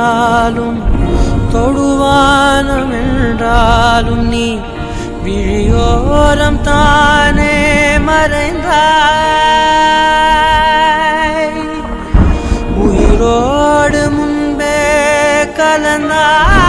என்றாலும் தொடுவானம் என்றாலும் நீ விழியோரம் தானே மறைந்தாய். உயிரோடு முன்பே கலந்தாய்.